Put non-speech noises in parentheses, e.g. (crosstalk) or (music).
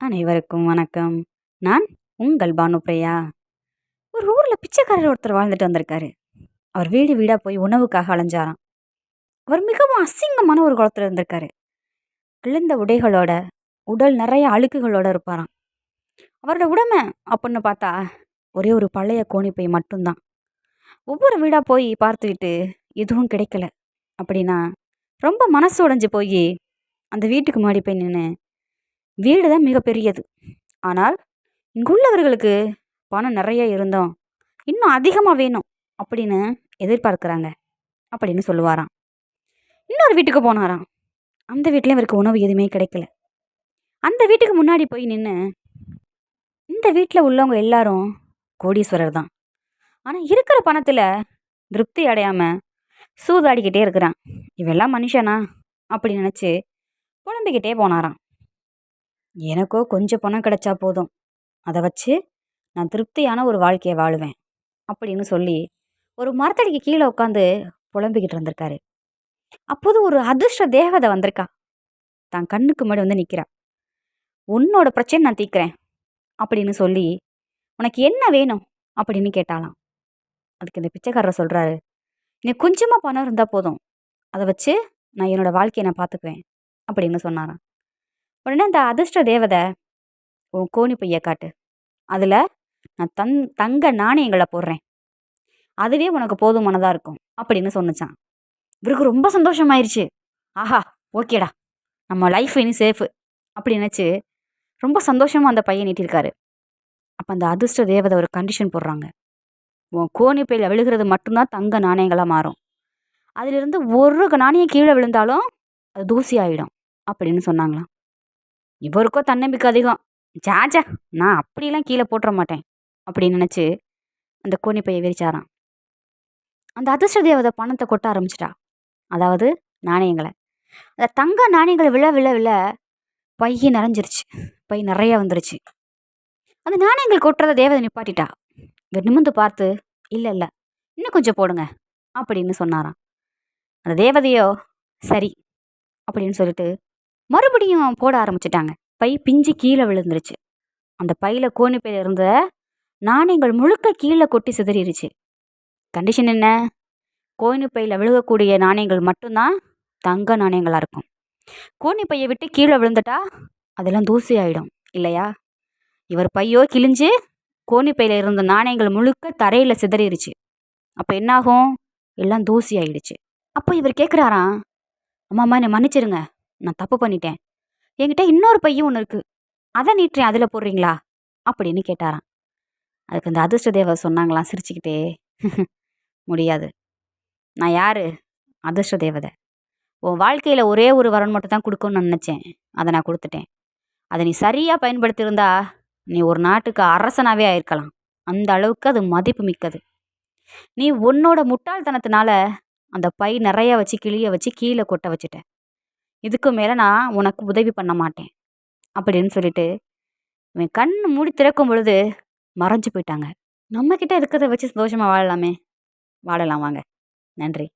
அனைவருக்கும் வணக்கம். நான் உங்கள் பானுப்ரியா ஒரு ஊரில் பிச்சைக்காரர் ஒருத்தர் வாழ்ந்துட்டு வந்திருக்காரு. அவர் வீடு வீடாக போய் உணவுக்காக அலைஞ்சாராம். அவர் மிகவும் அசிங்கமான ஒரு குளத்தில் இருந்திருக்காரு. கிழிந்த உடைகளோட உடல் நிறைய அழுக்குகளோட இருப்பாராம். அவரோட உடமை அப்படின்னு பார்த்தா ஒரே ஒரு பழைய கோணிப்பை மட்டும்தான். ஒவ்வொரு வீடாக போய் பார்த்துக்கிட்டு எதுவும் கிடைக்கல. அப்படின்னா ரொம்ப மனசு உடைஞ்சு போய் அந்த வீட்டுக்கு முன்னாடி போய் நின்று வீடு தான் மிகப்பெரியது. ஆனால் இங்குள்ளவர்களுக்கு பணம் நிறைய இருந்தோம். இன்னும் அதிகமாக வேணும் அப்படின்னு எதிர்பார்க்குறாங்க அப்படின்னு சொல்லுவாராம். இன்னொரு வீட்டுக்கு போனாராம். அந்த வீட்லேயும் இவருக்கு உணவு எதுவுமே கிடைக்கல. அந்த வீட்டுக்கு முன்னாடி போய் நின்று இந்த வீட்டில் உள்ளவங்க எல்லாரும் கோடீஸ்வரர் தான். ஆனால் இருக்கிற பணத்தில் திருப்தி அடையாமல் சூதாடிக்கிட்டே இருக்கிறான். இவெல்லாம் மனுஷனா? அப்படி நினச்சி புலம்பிக்கிட்டே போனாராம். எனக்கோ கொஞ்சம் பணம் கிடைச்சா போதும். அதை வச்சு நான் திருப்தியான ஒரு வாழ்க்கையை வாழுவேன் அப்படின்னு சொல்லி ஒரு மரத்தடிக்கு கீழே உட்காந்து புலம்பிக்கிட்டு இருந்திருக்காரு. அப்போது ஒரு அதிர்ஷ்ட தேவதை வந்திருக்கா. தான் கண்ணுக்கு முன்னாடி வந்து நிற்கிறா உன்னோட பிரச்சனை நான் தீக்கிறேன் அப்படின்னு சொல்லி உனக்கு என்ன வேணும்? அப்படின்னு கேட்டாலாம். அதுக்கு இந்த பிச்சைக்காரர் சொல்கிறாரு எனக்கு கொஞ்சமாக பணம் இருந்தால் போதும். அதை வச்சு நான் என்னோடய வாழ்க்கையை நான் பார்த்துக்குவேன் அப்படின்னு சொன்னாராம். உடனே அந்த அதிர்ஷ்ட தேவதை உன் கோணி பைய காட்டு. அதில் நான் தன் தங்க நாணயங்களை போடுறேன். அதுவே உனக்கு போதுமானதாக இருக்கும் அப்படின்னு சொன்னிச்சான் இவருக்கு ரொம்ப சந்தோஷமாயிருச்சு. ஆஹா ஓகேடா. நம்ம லைஃப் இனி சேஃபு அப்படி நினச்சி ரொம்ப சந்தோஷமாக அந்த பையன் நீட்டிருக்காரு. அப்போ அந்த அதிர்ஷ்ட தேவதை ஒரு கண்டிஷன் போடுறாங்க. உன் கோணி பையில் விழுகிறது மட்டும்தான் தங்க நாணயங்களாக மாறும். அதிலிருந்து ஒரு நாணயம் கீழே விழுந்தாலும் அது தூசி ஆகிடும் அப்படின்னு சொன்னாங்களாம். இவருக்கோ தன்னம்பிக்கை அதிகம். சாச்சா நான் அப்படிலாம் கீழே போட்டுற மாட்டேன் அப்படின்னு நினச்சி அந்த கோணி பையை விரிச்சாராம். அந்த அதிர்ஷ்ட தேவதை பணத்தை கொட்ட ஆரம்பிச்சிட்டா. அதாவது நாணயங்களை. அந்த தங்க நாணயங்களை விழ விழ விழ பைய நிறைஞ்சிருச்சு. பை நிறைய வந்துருச்சு. அந்த நாணயங்கள் கொட்டுறத தேவதை நிப்பாட்டிட்டா. இவர் நிமிந்து பார்த்து இல்லை இல்லை இன்னும் கொஞ்சம் போடுங்க அப்படின்னு சொன்னாராம். அந்த தேவதையோ சரி அப்படின்னு சொல்லிட்டு மறுபடியும் போட ஆரம்பிச்சிட்டாங்க. பை பிஞ்சு கீழே விழுந்துருச்சு. அந்த பையில் கோணிப்பையில் இருந்த நாணயங்கள் முழுக்க கீழே கொட்டி சிதறிடுச்சு கண்டிஷன் என்ன? கோணிப்பையில் விழுகக்கூடிய நாணயங்கள் மட்டும்தான் தங்க நாணயங்களாக இருக்கும். கோணி பையை விட்டு கீழே விழுந்துட்டா அதெல்லாம் தூசி ஆகிடும் இல்லையா? இவர் பையோ கிழிஞ்சு கோணிப்பையில் இருந்த நாணயங்கள் முழுக்க தரையில் சிதறிடுச்சு அப்போ என்னாகும்? எல்லாம் தூசி ஆயிடுச்சு அப்போ இவர் கேட்குறாராம் அம்மா என்னை மன்னிச்சிருங்க. நான் தப்பு பண்ணிட்டேன். என்கிட்ட இன்னொரு பையன் ஒன்று இருக்குது அதை நீட்டுறேன் அதில் போடுறீங்களா? அப்படின்னு கேட்டாராம். அதுக்கு இந்த அதிர்ஷ்ட தேவர் சொன்னாங்களாம் சிரிச்சுக்கிட்டே. (laughs) முடியாது. நான் யார்? அதிர்ஷ்ட தேவதை. உன் வாழ்க்கையில் ஒரே ஒரு வரன் மட்டும் தான் கொடுக்கணும்னு நினச்சேன். அதை நான் கொடுத்துட்டேன். அதை நீ சரியாக பயன்படுத்தியிருந்தா நீ ஒரு நாட்டுக்கு அரசனாகவே ஆயிருக்கலாம். அந்த அளவுக்கு அது மதிப்பு மிக்கது. நீ உன்னோட முட்டாள்தனத்தினால அந்த பை நிறைய வச்சு கிளிய வச்சு கீழே கொட்ட வச்சுட்டேன் இதுக்கு மேலே நான் உனக்கு உதவி பண்ண மாட்டேன். அப்படின்னு சொல்லிட்டு இவன் கண் மூடி திறக்கும் பொழுது மறைஞ்சு போயிட்டாங்க. நம்மக்கிட்ட இருக்கிறத வச்சு சந்தோஷமாக வாழலாமே. வாழலாம் வாங்க. நன்றி.